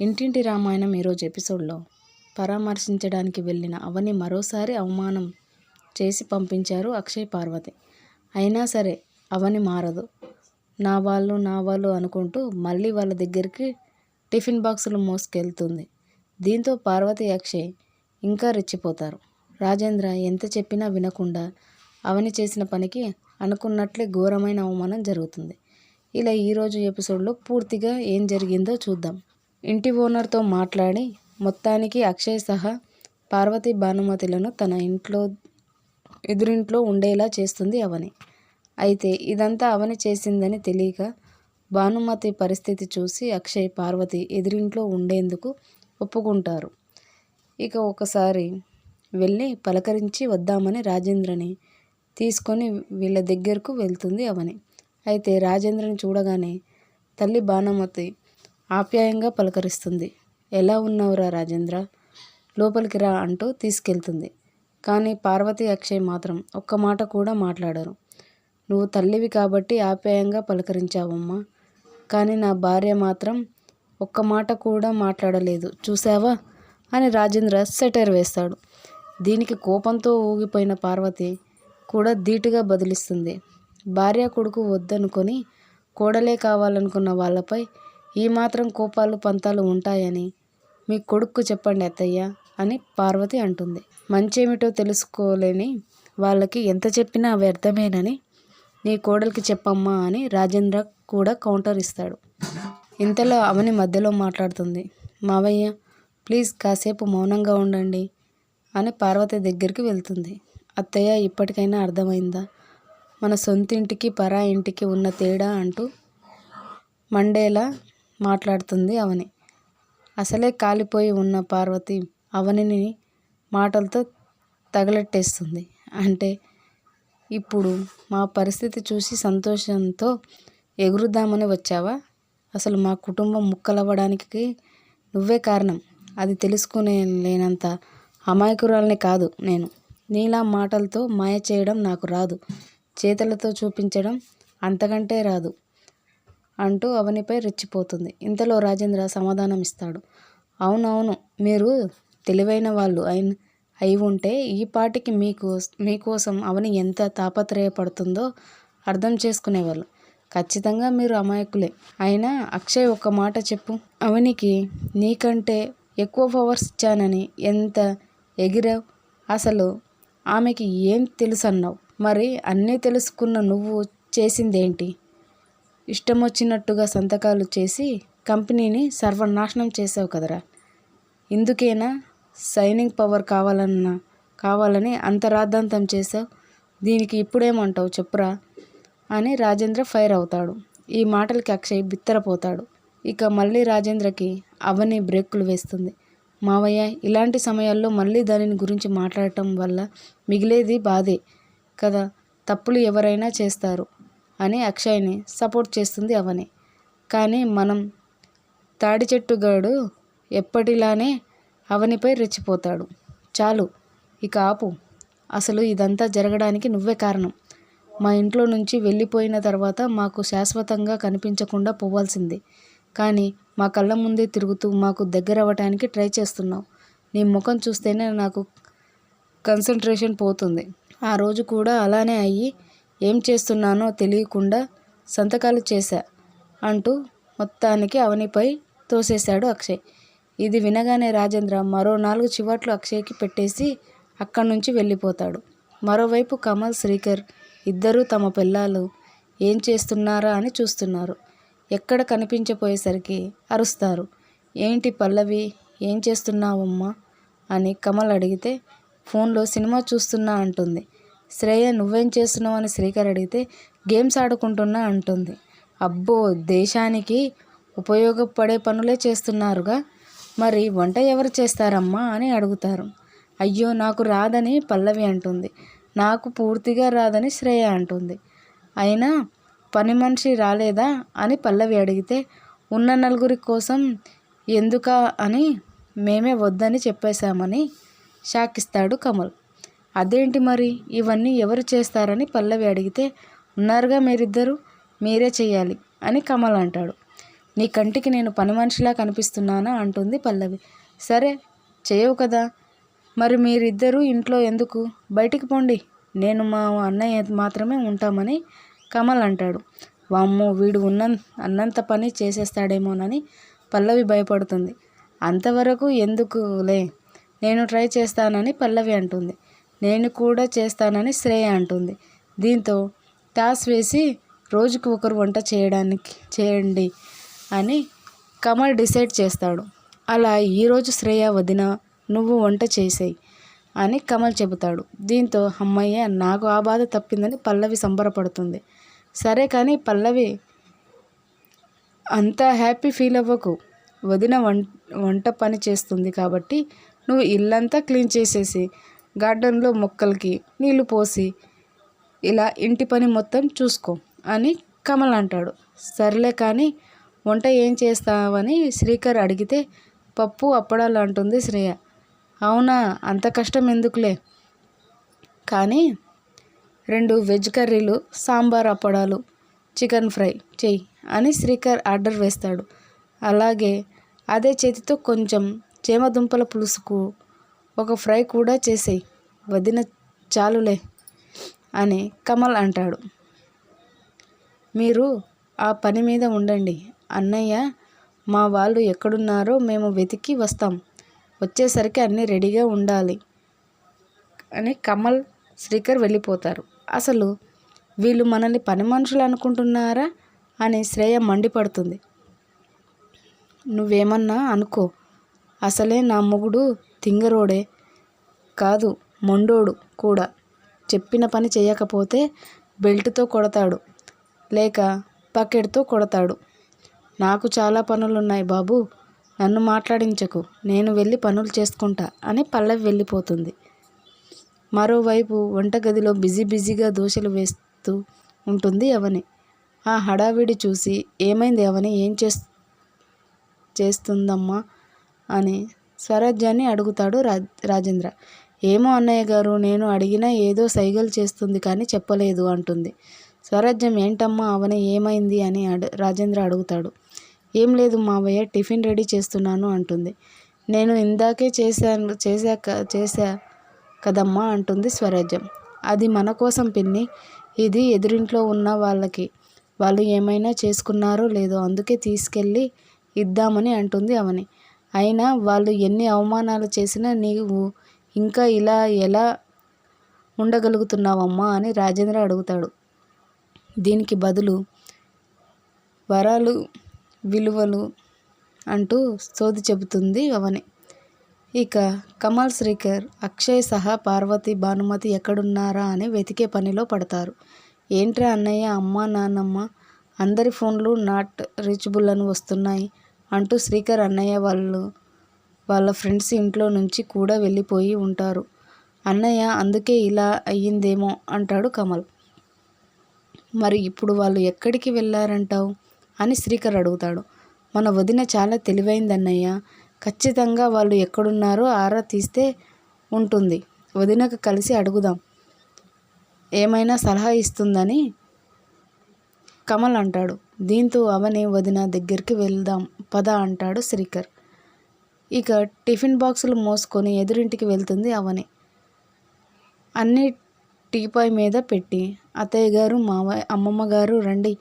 ఇంటింటి రామాయణం ఈరోజు ఎపిసోడ్లో. పరామర్శించడానికి వెళ్ళిన అవని మరోసారి అవమానం చేసి పంపించారు అక్షయ్ పార్వతి. అయినా సరే అవని మారదు. నా వాళ్ళు నా వాళ్ళు అనుకుంటూ మళ్ళీ వాళ్ళ దగ్గరికి టిఫిన్ బాక్సులు మోసుకెళ్తుంది. దీంతో పార్వతి అక్షయ్ ఇంకా రెచ్చిపోతారు. రాజేంద్ర ఎంత చెప్పినా వినకుండా అవని చేసిన పనికి అనుకున్నట్లే ఘోరమైన అవమానం జరుగుతుంది. ఇలా ఈరోజు ఎపిసోడ్లో పూర్తిగా ఏం జరిగిందో చూద్దాం. ఇంటి ఓనర్తో మాట్లాడి మొత్తానికి అక్షయ్ సహా పార్వతి భానుమతులను తన ఇంట్లో ఎదురింట్లో ఉండేలా చేస్తుంది అవని. అయితే ఇదంతా అవని చేసిందని తెలియక భానుమతి పరిస్థితి చూసి అక్షయ్ పార్వతి ఎదురింట్లో ఉండేందుకు ఒప్పుకుంటారు. ఇక ఒకసారి వెళ్ళి పలకరించి వద్దామని రాజేంద్రని తీసుకొని వీళ్ళ దగ్గరకు వెళ్తుంది అవని. అయితే రాజేంద్రని చూడగానే తల్లి భానుమతి ఆప్యాయంగా పలకరిస్తుంది. ఎలా ఉన్నావురా రాజేంద్ర? లోపలికి రా అంటూ తీసుకెళ్తుంది. కానీ పార్వతి అక్షయ్ మాత్రం ఒక్క మాట కూడా మాట్లాడరు. నువ్వు తల్లివి కాబట్టి ఆప్యాయంగా పలకరించావమ్మా. కానీ నా భార్య మాత్రం ఒక్క మాట కూడా మాట్లాడలేదు. చూసావా అని రాజేంద్ర సెటైర్ వేస్తాడు. దీనికి కోపంతో ఊగిపోయిన పార్వతి కూడా ధీటుగా బదిలిస్తుంది. భార్య కొడుకు వద్దనుకొని కోడలే కావాలనుకున్న వాళ్ళపై ఈ మాత్రం కోపాలు పంతాలు ఉంటాయని మీ కొడుక్కు చెప్పండి అత్తయ్య అని పార్వతి అంటుంది. మంచేమిటో తెలుసుకోలేని వాళ్ళకి ఎంత చెప్పినా అవి అర్థమేనని నీ కోడలికి చెప్పమ్మా అని రాజేంద్ర కూడా కౌంటర్ ఇస్తాడు. ఇంతలో అవని మధ్యలో మాట్లాడుతుంది. మావయ్య ప్లీజ్ కాసేపు మౌనంగా ఉండండి అని పార్వతి దగ్గరికి వెళ్తుంది. అత్తయ్య ఇప్పటికైనా అర్థమైందా? మన సొంత ఇంటికి పరా ఇంటికి ఉన్న తేడా అంటూ మండేలా మాట్లాడుతుంది అవని. అసలే కాలిపోయి ఉన్న పార్వతి అవనిని మాటలతో తగలెట్టేస్తుంది. అంటే ఇప్పుడు మా పరిస్థితి చూసి సంతోషంతో ఎగురుద్దామని వచ్చావా? అసలు మా కుటుంబం ముక్కలవ్వడానికి నువ్వే కారణం. అది తెలుసుకునే లేనంత అమాయకురాల్ని కాదు నేను. నీలా మాటలతో మాయ చేయడం నాకు రాదు. చేతులతో చూపించడం అంతకంటే రాదు. అంటూ అవనిపై రెచ్చిపోతుంది. ఇంతలో రాజేంద్ర సమాధానం ఇస్తాడు అవునవును మీరు తెలివైన వాళ్ళు అయిన అయి ఉంటే ఈ పాటికి మీకు మీకోసం అవని ఎంత తాపత్రయపడుతుందో అర్థం చేసుకునేవాళ్ళు. ఖచ్చితంగా మీరు అమాయకులే. అయినా అక్షయ్ ఒక మాట చెప్పు. అవనికి నీకంటే ఎక్కువ పవర్స్ ఇచ్చానని ఎంత ఎగిరావు? అసలు ఆమెకి ఏం తెలుసన్నావు? మరి అన్నీ తెలుసుకున్న నువ్వు చేసిందేంటి? ఇష్టం వచ్చినట్టుగా సంతకాలు చేసి కంపెనీని సర్వనాశనం చేసావు కదరా. ఇందుకేనా సైనింగ్ పవర్ కావాలన్నా కావాలని అంత రాద్ధాంతం చేసావు దీనికి ఇప్పుడేమంటావు చెప్పురా అని రాజేంద్ర ఫైర్ అవుతాడు. ఈ మాటలకి అక్షయ్ బిత్తరపోతాడు. ఇక మళ్ళీ రాజేంద్రకి అవని బ్రేకులు వేస్తుంది. మావయ్య ఇలాంటి సమయాల్లో మళ్ళీ దానిని గురించి మాట్లాడటం వల్ల మిగిలేది బాధే కదా. తప్పులు ఎవరైనా చేస్తారు. అని అక్షయ్ని సపోర్ట్ చేస్తుంది అవని. కానీ మనం తాడి చెట్టుగాడు ఎప్పటిలానే అవనిపై రెచ్చిపోతాడు. చాలు ఇక ఆపు. అసలు ఇదంతా జరగడానికి నువ్వే కారణం. మా ఇంట్లో నుంచి వెళ్ళిపోయిన తర్వాత మాకు శాశ్వతంగా కనిపించకుండా పోవాల్సింది. కానీ మా కళ్ళ ముందే తిరుగుతూ మాకు దగ్గర అవ్వటానికి ట్రై చేస్తున్నావు. నీ ముఖం చూస్తేనే నాకు కన్సన్ట్రేషన్ పోతుంది. ఆ రోజు కూడా అలానే అయ్యి ఏం చేస్తున్నానో తెలియకుండా సంతకాలు చేశా అంటూ మొత్తానికి అవనిపై తోసేశాడు అక్షయ్. ఇది వినగానే రాజేంద్ర మరో నాలుగు చివాట్లు అక్షయ్కి పెట్టేసి అక్కడి నుంచి వెళ్ళిపోతాడు. మరోవైపు కమల్ శ్రీకర్ ఇద్దరూ తమ పిల్లలు ఏం చేస్తున్నారా అని చూస్తున్నారు. ఎక్కడ కనిపించపోయేసరికి అరుస్తారు. ఏంటి పల్లవి? ఏం చేస్తున్నావమ్మా? అని కమల్ అడిగితే ఫోన్లో సినిమా చూస్తున్నా అంటుంది. శ్రేయ నువ్వేం చేస్తున్నావు అని శ్రీకర్ అడిగితే గేమ్స్ ఆడుకుంటున్నా అంటుంది. అబ్బో దేశానికి ఉపయోగపడే పనులే చేస్తున్నారుగా. మరి వంట ఎవరు చేస్తారమ్మా అని అడుగుతారు. అయ్యో నాకు రాదని పల్లవి అంటుంది. నాకు పూర్తిగా రాదని శ్రేయ అంటుంది. అయినా పని మనిషి రాలేదా అని పల్లవి అడిగితే ఉన్న నలుగురి కోసం ఎందుక అని మేమే వద్దని చెప్పేశామని షాకిస్తాడు కమల్. అదేంటి మరి? ఇవన్నీ ఎవరు చేస్తారని పల్లవి అడిగితే ఉన్నారుగా మీరిద్దరు? మీరే చేయాలి అని కమల్ అంటాడు. నీ కంటికి నేను పని మనిషిలా కనిపిస్తున్నానా? అంటుంది పల్లవి. సరే చేయవు కదా. మరి మీరిద్దరూ ఇంట్లో ఎందుకు? బయటికి పోండి. నేను మా అన్నయ్య మాత్రమే ఉంటామని కమల్ అంటాడు. వామ్మో వీడు ఉన్న అన్నంత పని చేసేస్తాడేమోనని పల్లవి భయపడుతుంది. అంతవరకు ఎందుకులే నేను ట్రై చేస్తానని పల్లవి అంటుంది. నేను కూడా చేస్తానని శ్రేయ అంటుంది. దీంతో టాస్ వేసి రోజుకు ఒకరు వంట చేయడానికి చేయండి అని కమల్ డిసైడ్ చేస్తాడు. అలా ఈరోజు శ్రేయ వదిన నువ్వు వంట చేసేయి అని కమల్ చెబుతాడు. దీంతో అమ్మయ్య నాకు ఆ బాధ తప్పిందని పల్లవి సంబరపడుతుంది. సరే కానీ పల్లవి అంత హ్యాపీ ఫీల్ అవ్వకు. వదిన వం వంట పని చేస్తుంది కాబట్టి నువ్వు ఇల్లంతా క్లీన్ చేసేసి గార్డెన్లో మొక్కలకి నీళ్ళు పోసి ఇలా ఇంటి పని మొత్తం చూసుకో అని కమల్ అంటాడు. సర్లే కానీ వంట ఏం చేస్తావని శ్రీకర్ అడిగితే పప్పు అప్పడాలు అంటుంది శ్రేయ. అవునా అంత కష్టం ఎందుకులే? కానీ రెండు వెజ్ కర్రీలు సాంబార్ అప్పడాలు చికెన్ ఫ్రై చెయ్యి అని శ్రీకర్ ఆర్డర్ వేస్తాడు. అలాగే అదే చేతితో కొంచెం చేమదుంపల పులుసుకు ఒక ఫ్రై కూడా చేసేయి. వదిన చాలులే అని కమల్ అంటాడు. మీరు ఆ పని మీద ఉండండి. అన్నయ్య మా వాళ్ళు ఎక్కడున్నారో మేము వెతికి వస్తాం. వచ్చేసరికి అన్నీ రెడీగా ఉండాలి అని కమల్ శ్రీకర్ వెళ్ళిపోతారు. అసలు వీళ్ళు మనల్ని పని మనుషులు అనుకుంటున్నారా అని శ్రేయ మండిపడుతుంది. నువ్వేమన్నా అనుకో అసలే నా మొగుడు తింగరోడే. కాదు మొండోడు కూడా. చెప్పిన పని చేయకపోతే బెల్ట్తో కొడతాడు. లేక బకెట్తో కొడతాడు. నాకు చాలా పనులున్నాయి బాబు. నన్ను మాట్లాడించకు. నేను వెళ్ళి పనులు చేసుకుంటా అని పల్లవి వెళ్ళిపోతుంది. మరోవైపు వంటగదిలో బిజీ బిజీగా దోశలు వేస్తూ ఉంటుంది అవని. ఆ హడావిడి చూసి ఏమైంది అవని? ఏం చేస్ చేస్తుందమ్మా? అని స్వరాజ్యాన్ని అడుగుతాడు రా రాజేంద్ర. ఏమో అన్నయ్య గారు నేను అడిగినా ఏదో సైగలు చేస్తుంది కానీ చెప్పలేదు అంటుంది. స్వరాజ్యం ఏంటమ్మా అవని ఏమైంది అని అడు రాజేంద్ర అడుగుతాడు. ఏం లేదు మావయ్య టిఫిన్ రెడీ చేస్తున్నాను అంటుంది. నేను ఇందాకే చేశాను చేశాక చేశా కదమ్మా అంటుంది స్వరాజ్యం. అది మన కోసం పిన్ని ఇది ఎదురింట్లో ఉన్న వాళ్ళకి. వాళ్ళు ఏమైనా చేసుకున్నారో లేదో అందుకే తీసుకెళ్ళి ఇద్దామని అంటుంది అవని. అయినా వాళ్ళు ఎన్ని అవమానాలు చేసినా నీవు ఇంకా ఇలా ఎలా ఉండగలుగుతున్నావమ్మా అని రాజేంద్ర అడుగుతాడు. దీనికి బదులు వరాలు విలువలు అంటూ సోది చెబుతుంది అవని. ఇక కమల్ శ్రీకర్ అక్షయ్ సహా పార్వతి భానుమతి ఎక్కడున్నారా అని వెతికే పనిలో పడతారు. ఏంట్రా అన్నయ్య అమ్మ నాన్నమ్మ అందరి ఫోన్లు నాట్ రీచబుల్ అని వస్తున్నాయి. అంటూ శ్రీకర్ అన్నయ్య వాళ్ళు వాళ్ళ ఫ్రెండ్స్ ఇంట్లో నుంచి కూడా వెళ్ళిపోయి ఉంటారు. అన్నయ్య అందుకే ఇలా అయ్యిందేమో అంటాడు కమల్. మరి ఇప్పుడు వాళ్ళు ఎక్కడికి వెళ్ళారంటావు? అని శ్రీకర్ అడుగుతాడు. మన వదిన చాలా తెలివైందన్నయ్య ఖచ్చితంగా వాళ్ళు ఎక్కడున్నారో ఆరా తీస్తే ఉంటుంది. వదినకు కలిసి అడుగుదాం. ఏమైనా సలహా ఇస్తుందని కమల్ అంటాడు. దీంతో అవని వదిన దగ్గరికి వెళ్దాం పద అంటాడు శ్రీకర్. ఇక టిఫిన్ బాక్సులు మోసుకొని ఎదురింటికి వెళ్తుంది అవని. అన్నీ టీపాయ్ మీద పెట్టి అత్తయ్య గారు మావ అమ్మమ్మ గారు రండి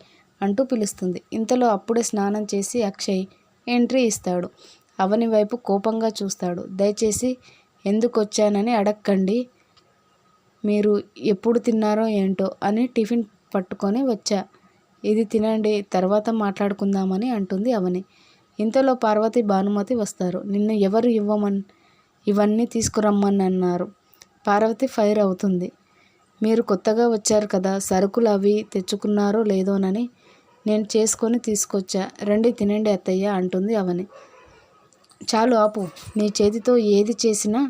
అంటూ పిలుస్తుంది. ఇంతలో అప్పుడే స్నానం చేసి అక్షయ్ ఎంట్రీ ఇస్తాడు. అవని వైపు కోపంగా చూస్తాడు. దయచేసి ఎందుకు వచ్చానని అడక్కండి. మీరు ఎప్పుడు తిన్నారో ఏంటో అని టిఫిన్ పట్టుకొని వచ్చా. ఇది తినండి తర్వాత మాట్లాడుకుందామని అంటుంది అవని. ఇంతలో పార్వతి భానుమతి వస్తారు. నిన్ను ఎవరు ఇవ్వమన్ ఇవన్నీ తీసుకురమ్మని అన్నారు పార్వతి ఫైర్ అవుతుంది. మీరు కొత్తగా వచ్చారు కదా సరుకులు అవి తెచ్చుకున్నారో లేదోనని నేను చేసుకొని తీసుకొచ్చా. రండి తినండి అత్తయ్య అంటుంది అవని. చాలు ఆపు నీ చేతితో ఏది చేసినా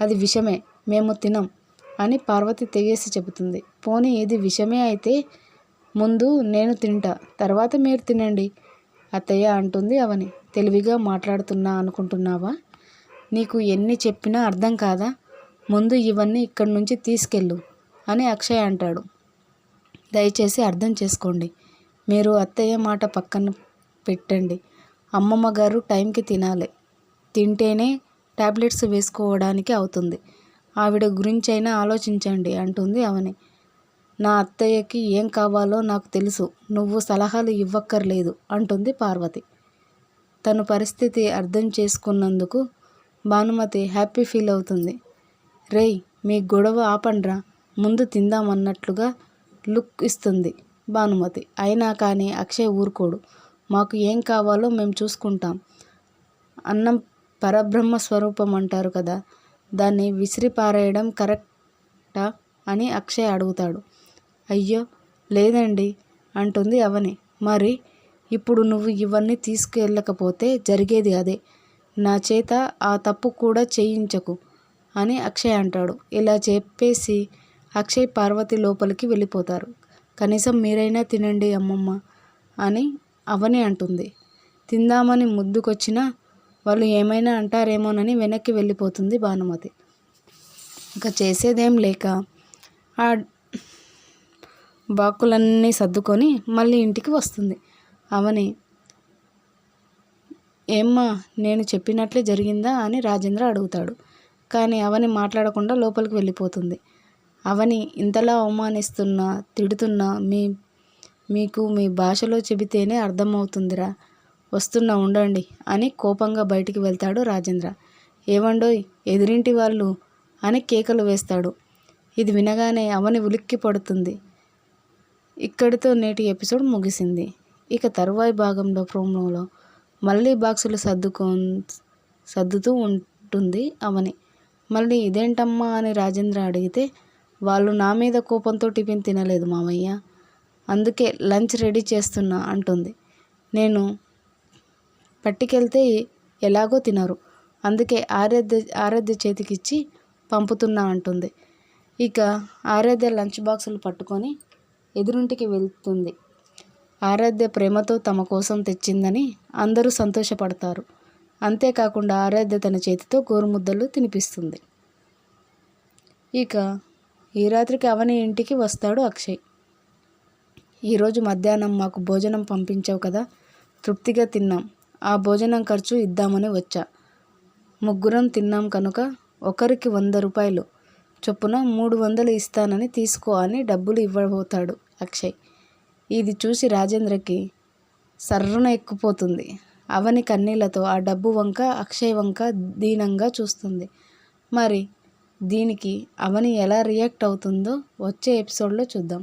అది విషమే మేము తినం అని పార్వతి తెగేసి చెబుతుంది. పోనీ ఇది విషమే అయితే ముందు నేను తింటా తర్వాత మీరు తినండి. అత్తయ్య అంటుంది అవని. తెలివిగా మాట్లాడుతున్నా అనుకుంటున్నావా? నీకు ఎన్ని చెప్పినా అర్థం కాదా? ముందు ఇవన్నీ ఇక్కడి నుంచి తీసుకెళ్ళు అని అక్షయ్ అంటాడు. దయచేసి అర్థం చేసుకోండి. మీరు అత్తయ్య మాట పక్కన పెట్టండి. అమ్మమ్మ గారు టైంకి తినాలి. తింటేనే టాబ్లెట్స్ వేసుకోవడానికి అవుతుంది. ఆవిడ గురించైనా ఆలోచించండి అంటుంది అవని. నా అత్తయ్యకి ఏం కావాలో నాకు తెలుసు నువ్వు సలహాలు ఇవ్వక్కర్లేదు అంటుంది పార్వతి. తన పరిస్థితి అర్థం చేసుకున్నందుకు భానుమతి హ్యాపీ ఫీల్ అవుతుంది. రేయ్ మీ గొడవ ఆపండ్రా ముందు తిందామన్నట్లుగా లుక్ ఇస్తుంది భానుమతి. అయినా కానీ అక్షయ్ ఊరుకోడు. మాకు ఏం కావాలో మేము చూసుకుంటాం. అన్నం పరబ్రహ్మ స్వరూపం అంటారు కదా దాన్ని విసిరి పారేయడం కరెక్టా అని అక్షయ్ అడుగుతాడు. అయ్యో లేదండి అంటుంది అవని. మరి ఇప్పుడు నువ్వు ఇవన్నీ తీసుకెళ్ళకపోతే జరిగేది అదే. నా చేత ఆ తప్పు కూడా చేయించకు అని అక్షయ్ అంటాడు. ఇలా చెప్పేసి అక్షయ్ పార్వతి లోపలికి వెళ్ళిపోతారు. కనీసం మీరైనా తినండి అమ్మమ్మ అని అవని అంటుంది. తిందామని ముద్దుకొచ్చినా వాళ్ళు ఏమైనా అంటారేమోనని వెనక్కి వెళ్ళిపోతుంది భానుమతి. ఇంకా చేసేదేం లేక ఆ బాకులన్నీ సర్దుకొని మళ్ళీ ఇంటికి వస్తుంది. అవని ఏమ్మా నేను చెప్పినట్లే జరిగిందా? అని రాజేంద్ర అడుగుతాడు. కానీ అవని మాట్లాడకుండా లోపలికి వెళ్ళిపోతుంది. అవని ఇంతలా అవమానిస్తున్నా తిడుతున్నా మీ మీకు మీ భాషలో చెబితేనే అర్థమవుతుందిరా. వస్తున్నా ఉండండి అని కోపంగా బయటికి వెళ్తాడు రాజేంద్ర. ఏవండోయ్ ఎదురింటి వాళ్ళు అని కేకలు వేస్తాడు. ఇది వినగానే అవని ఉలిక్కి పడుతుంది ఇక్కడితో నేటి ఎపిసోడ్ ముగిసింది. ఇక తరువాయి భాగంలో ప్రోమోలో మళ్ళీ బాక్సులు సర్దుకో సర్దుతూ ఉంటుంది అవని. మళ్ళీ ఇదేంటమ్మా అని రాజేంద్ర అడిగితే వాళ్ళు నా మీద కోపంతో టిఫిన్ తినలేదు మామయ్య అందుకే లంచ్ రెడీ చేస్తున్నా అంటుంది. నేను పట్టుకెళ్తే ఎలాగో తినరు. అందుకే ఆరాధ్య ఆరాధ్య చేతికిచ్చి పంపుతున్నా అంటుంది. ఇక ఆరాధ్య లంచ్ బాక్సులు పట్టుకొని ఎదురింటికి వెళ్తుంది. ఆరాధ్య ప్రేమతో తమ కోసం తెచ్చిందని అందరూ సంతోషపడతారు. అంతేకాకుండా ఆరాధ్య తన చేతితో గోరుముద్దలు తినిపిస్తుంది. ఇక ఈ రాత్రికి అవని ఇంటికి వస్తాడు అక్షయ్. ఈరోజు మధ్యాహ్నం మాకు భోజనం పంపించావు కదా తృప్తిగా తిన్నాం. ఆ భోజనం ఖర్చు ఇద్దామని వచ్చా. ముగ్గురం తిన్నాం కనుక ఒకరికి వంద రూపాయలు. చొప్పున మూడు వందలు ఇస్తానని తీసుకో అని డబ్బులు ఇవ్వబోతాడు. అక్షయ్. ఇది చూసి రాజేంద్రకి సర్రున ఎక్కుపోతుంది. అవని కన్నీళ్ళతో ఆ డబ్బు వంక అక్షయ్ వంక దీనంగా చూస్తుంది. మరి దీనికి అవని ఎలా రియాక్ట్ అవుతుందో వచ్చే ఎపిసోడ్లో చూద్దాం.